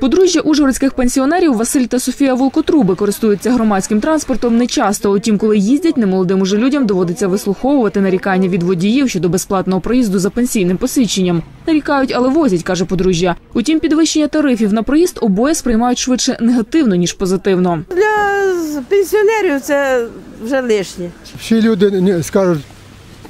Подружжя ужгородських пенсіонерів Василь та Софія Волкотруби користуються громадським транспортом не часто. Утім, коли їздять, немолодим уже людям доводиться вислуховувати нарікання від водіїв щодо безплатного проїзду за пенсійним посвідченням. Нарікають, але возять, каже подружжя. Утім, підвищення тарифів на проїзд обоє сприймають швидше негативно ніж позитивно. Для пенсіонерів це вже лишнє. Всі люди не- скажуть,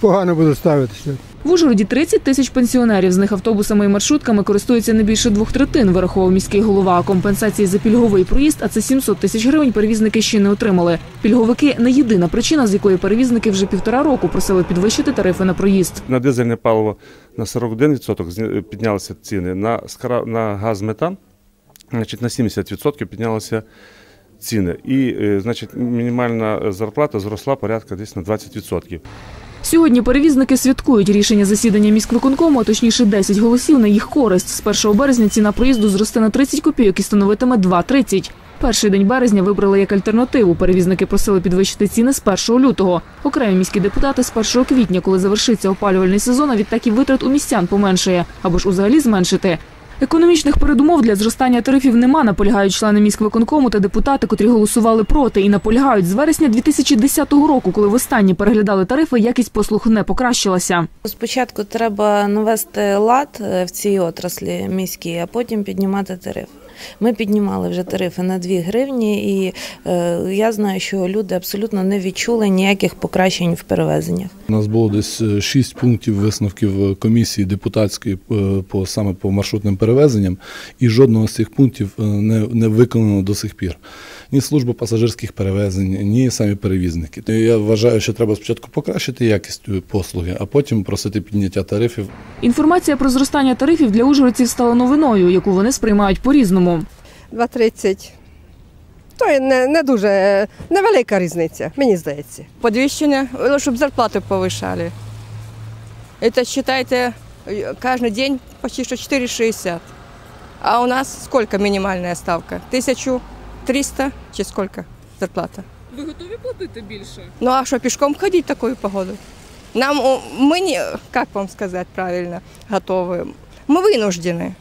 погано будуть ставитися. В Ужгороді 30 тисяч пенсіонерів. З них автобусами і маршрутками користуються не більше двох третин, вирахував міський голова. Компенсації за пільговий проїзд, а це 700 тисяч гривень, перевізники ще не отримали. Пільговики не єдина причина, з якої перевізники вже півтора року просили підвищити тарифи на проїзд. На дизельне паливо на 41% піднялися ціни, на, на газ метан значить, на 70% піднялися ціни. І е, значить, мінімальна зарплата зросла порядка десь на 20%. Сьогодні перевізники святкують рішення засідання міськвиконкому, а точніше 10 голосів на їх користь. З 1 березня ціна проїзду зросте на 30 копійок і становитиме 2,30. Перший день березня вибрали як альтернативу. Перевізники просили підвищити ціни з 1 лютого. Окремі міські депутати з 1 квітня, коли завершиться опалювальний сезон, а відтак і витрат у містян поменшає або ж узагалі зменшити. Економічних передумов для зростання тарифів нема, наполягають члени міськвиконкому та депутати, котрі голосували проти і наполягають з вересня 2010 року, коли востаннє переглядали тарифи, якість послуг не покращилася. Спочатку треба навести лад е, в цій отраслі міській, а потім піднімати тариф. Ми піднімали вже тарифи на 2 гривні, і е, я знаю, що люди абсолютно не відчули ніяких покращень в перевезеннях. У нас було десь е, шість пунктів висновків комісії депутатської е, по саме по маршрутним перевезенням, і жодного з цих пунктів е, не, не виконано до сих пір. Ні служба пасажирських перевезень, ні самі перевізники. І Я вважаю, що треба спочатку покращити якість е, послуги, а потім просити підняття тарифів. Інформація про зростання тарифів для ужгородців стала новиною, яку вони сприймають по-різному. 2,30. То є не, не дуже е, невелика різниця, мені здається. Подвищення, ну, щоб зарплату повишали. Это, считайте, э, каждый день почти что 4,60. А у нас сколько минимальная ставка? 1300 чи сколько зарплата? Ви готові платити більше? Ну а что, пешком ходить в такую погоду? Нам, о, мы не, как вам сказать правильно, готовы. Мы вынуждены.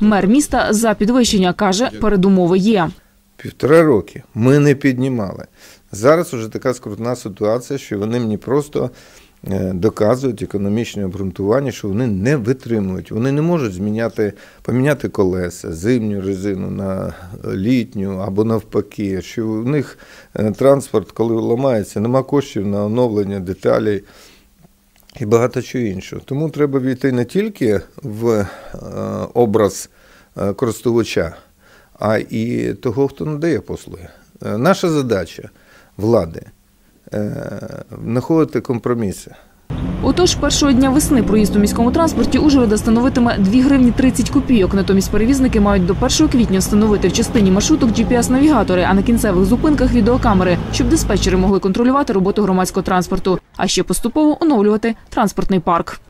Мер міста за підвищення каже, передумови є. Півтора роки ми не піднімали. Зараз вже така скрутна ситуація, що вони мені просто е, доказують економічне обґрунтування, що вони не витримують. Вони не можуть зміняти, поміняти колеса, зимню резину на літню або навпаки. Що у них е, транспорт, коли ламається, нема коштів на оновлення деталей. І багато чого іншого. Тому треба війти не тільки в е, образ е, користувача, а і того, хто надає послуги. Е, Наша задача влади е, знаходити компроміси. Отож, першого дня весни проїзд у міському транспорті Ужгорода становитиме 2 гривні 30 копійок. Натомість перевізники мають до 1 квітня встановити в частині маршруток GPS-навігатори, а на кінцевих зупинках відеокамери, щоб диспетчери могли контролювати роботу громадського транспорту, а ще поступово оновлювати транспортний парк.